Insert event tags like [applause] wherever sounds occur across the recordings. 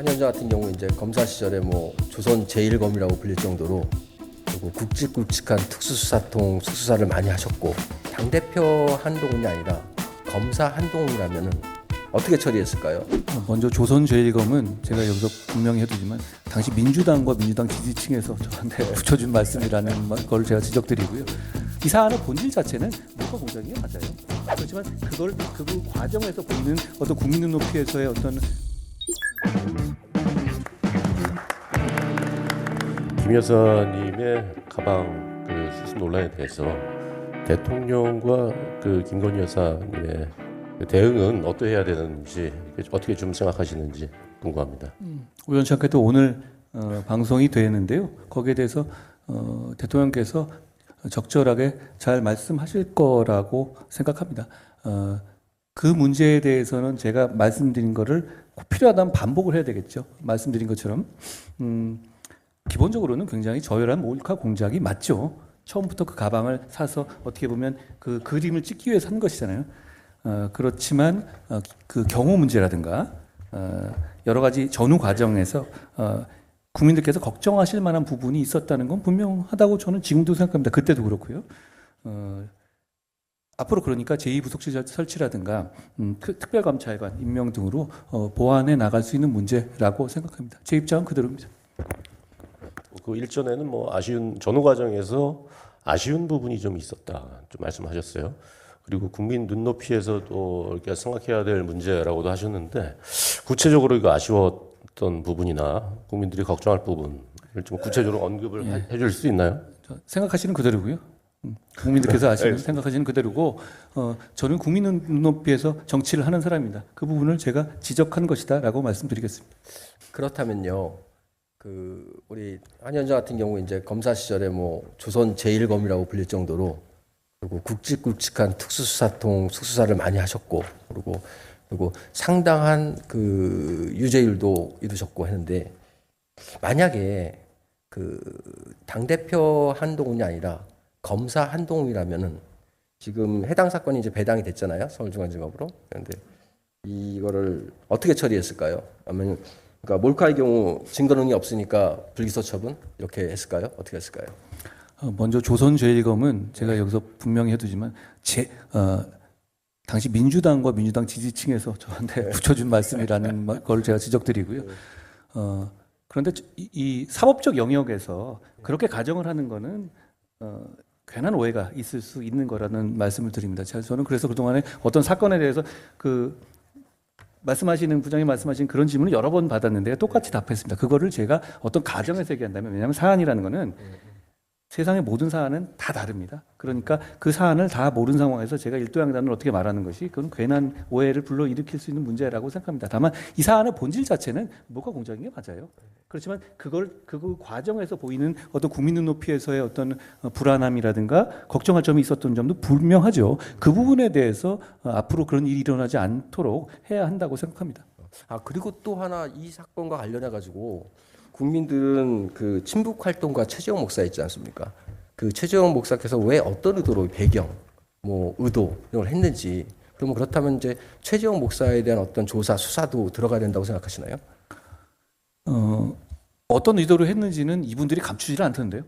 한현자 같은 경우 이제 검사 시절에 뭐 조선 제1검이라고 불릴 정도로 그리고 굵직굵직한 특수수사통 특수사를 많이 하셨고 당 대표 한동훈이 아니라 검사 한동훈이라면은 어떻게 처리했을까요? 어, 먼저 조선제일검은 제가 여기서 분명히 해두지만 당시 민주당과 민주당 지지층에서 저한테 [laughs] 붙여준 말씀이라는 마- 걸 제가 지적드리고요. 이 사안의 본질 자체는 물가 공작이 맞아요. 그렇지만 그걸 그 과정에서 보이는 어떤 국민 눈높이에서의 어떤 김 여사님의 가방 그 수수 논란에 대해서 대통령과 그 김건희 여사님의 그 대응은 어떠해야 되는지 어떻게 좀 생각하시는지 궁금합니다. 우연치 않게도 오늘 어, 방송이 되는데요. 거기에 대해서 어, 대통령께서 적절하게 잘 말씀하실 거라고 생각합니다. 어, 그 문제에 대해서는 제가 말씀드린 거를 꼭 필요하다면 반복을 해야 되겠죠. 말씀드린 것처럼 음, 기본적으로는 굉장히 저열한 몰카 공작이 맞죠. 처음부터 그 가방을 사서 어떻게 보면 그 그림을 찍기 위해서 한 것이잖아요. 어, 그렇지만 어, 그 경호 문제라든가 어, 여러 가지 전후 과정에서 어, 국민들께서 걱정하실 만한 부분이 있었다는 건 분명하다고 저는 지금도 생각합니다. 그때도 그렇고요. 어, 앞으로 그러니까 제2부속실 설치라든가 음, 그 특별감찰관 임명 등으로 어, 보완해 나갈 수 있는 문제라고 생각합니다. 제 입장은 그대로입니다. 그 일전에는 뭐 아쉬운 전후 과정에서 아쉬운 부분이 좀 있었다 좀 말씀하셨어요. 그리고 국민 눈높이에서도 이렇게 생각해야 될 문제라고도 하셨는데 구체적으로 이거 아쉬웠던 부분이나 국민들이 걱정할 부분을 좀 구체적으로 언급을 해- 해줄 수 있나요? 저 생각하시는 그대로고요. 음, 국민들께서 아시는 생각하시는 그대로고 어, 저는 국민 눈높이에서 정치를 하는 사람입니다. 그 부분을 제가 지적한 것이다라고 말씀드리겠습니다. 그렇다면요. 그 우리 한현자 같은 경우 이제 검사 시절에 뭐 조선 제1검이라고 불릴 정도로 그리고 굵직굵직한 특수수사통 특수사를 많이 하셨고 그리고 그리고 상당한 그 유죄율도 이루셨고 했는데 만약에 그당 대표 한동훈이 아니라 검사 한동훈이라면은 지금 해당 사건이 이제 배당이 됐잖아요 서울중앙지검으로 그런데 이거를 어떻게 처리했을까요? 아니면 그러니까 몰카의 경우 증거 능이 없으니까 불기소 처분 이렇게 했을까요? 어떻게 했을까요? 어, 먼저 조선제일검은 제가 여기서 분명히 해두지만 제 어, 당시 민주당과 민주당 지지층에서 저한테 붙여준 말씀이라는 마- [laughs] 걸 제가 지적드리고요. 어, 그런데 이, 이 사법적 영역에서 그렇게 가정을 하는 거는 어, 괜한 오해가 있을 수 있는 거라는 말씀을 드립니다. 자, 저는 그래서 그동안에 어떤 사건에 대해서 그 말씀하시는 부장님 말씀하신 그런 질문을 여러 번 받았는데 똑같이 답했습니다. 그거를 제가 어떤 가정에서 얘기한다면 왜냐하면 사안이라는 거는 세상의 모든 사안은 다 다릅니다. 그러니까 그 사안을 다 모르는 상황에서 제가 일도양단을 어떻게 말하는 것이 그건 괜한 오해를 불러 일으킬 수 있는 문제라고 생각합니다. 다만 이 사안의 본질 자체는 뭐가 공작인 게 맞아요. 그렇지만 그걸 그 과정에서 보이는 어떤 국민 눈높이에서의 어떤 어, 불안함이라든가 걱정할 점이 있었던 점도 분명하죠. 그 부분에 대해서 어, 앞으로 그런 일이 일어나지 않도록 해야 한다고 생각합니다. 아 그리고 또 하나 이 사건과 관련해 가지고 국민들은 그 친북 활동가 최재형 목사 있지 않습니까? 그 최재형 목사께서 왜 어떤 의도로 배경, 뭐 의도 이런 걸 했는지 그러면 그렇다면 이제 최재형 목사에 대한 어떤 조사 수사도 들어가야 된다고 생각하시나요? 어, 어떤 의도로 했는지는 이분들이 감추지를 않던데요.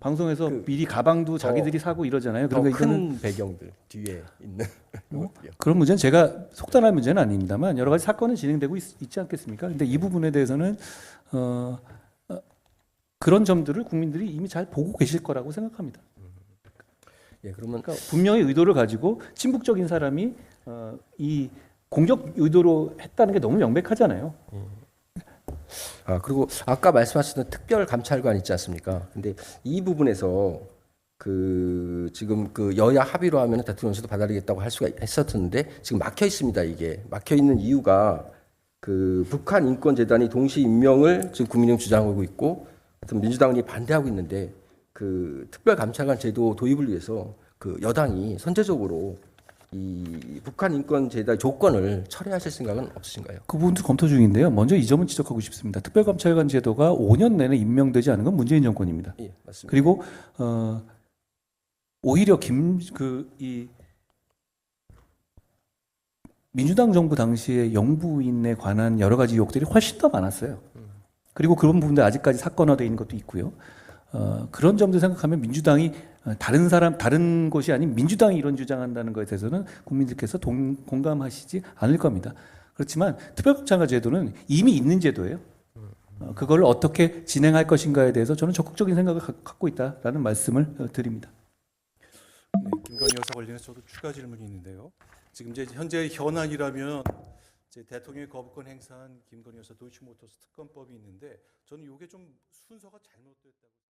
방송에서 미리 가방도 자기들이 사고 이러잖아요. 그러니까 큰 배경들 뒤에 있는 그런 문제는 제가 속단할 문제는 아닙니다만 여러 가지 사건은 진행되고 있, 지 않겠습니까? 근데 이 부분에 대해서는 어, 어, 그런 점들을 국민들이 이미 잘 보고 계실 거라고 생각합니다. 예 그러면 그러니까 분명히 의도를 가지고 친북적인 사람이 어, 이 공격 의도로 했다는 게 너무 명백하잖아요. 아 그리고 아까 말씀하셨던 특별 감찰관 있지 않습니까? 근데 이 부분에서 그 지금 그 여야 합의로 하면 대통령실도 받아들이겠다고 할 수가 했었는데 지금 막혀 있습니다 이게 막혀 있는 이유가 그 북한 인권 재단이 동시 임명을 지금 국민의힘 주장하고 있고 하여튼 민주당이 반대하고 있는데 그 특별 감찰관 제도 도입을 위해서 그 여당이 선제적으로 이 북한 인권 재단 조건을 철회하실 생각은 없으신가요? 그 부분도 검토 중인데요. 먼저 이 점은 지적하고 싶습니다. 특별감찰관 제도가 5년 내내 임명되지 않은 건 문재인 정권입니다. 예 맞습니다. 그리고 어 오히려 김 그 이 민주당 정부 당시에 영부인에 관한 여러 가지 의혹들이 훨씬 더 많았어요. 그리고 그런 부분들 아직까지 사건화되어 있는 것도 있고요. 어, 그런 점들 생각하면 민주당이 어, 다른 사람 다른 것이 아닌 민주당이 이런 주장한다는 것에 대해서는 국민들께서 동, 공감하시지 않을 겁니다. 그렇지만 특별국장과 제도는 이미 있는 제도예요. 어, 그걸 어떻게 진행할 것인가에 대해서 저는 적극적인 생각을 가- 갖고 있다라는 말씀을 어, 드립니다. 네, 김건희 여사 관련해서 저도 추가 질문이 있는데요. 지금 이제 현재 현안이라면 대통령의 거부권 행사한 김건희 여사 도이치모터스 특검법이 있는데 저는 이게 좀 순서가 잘못됐다고.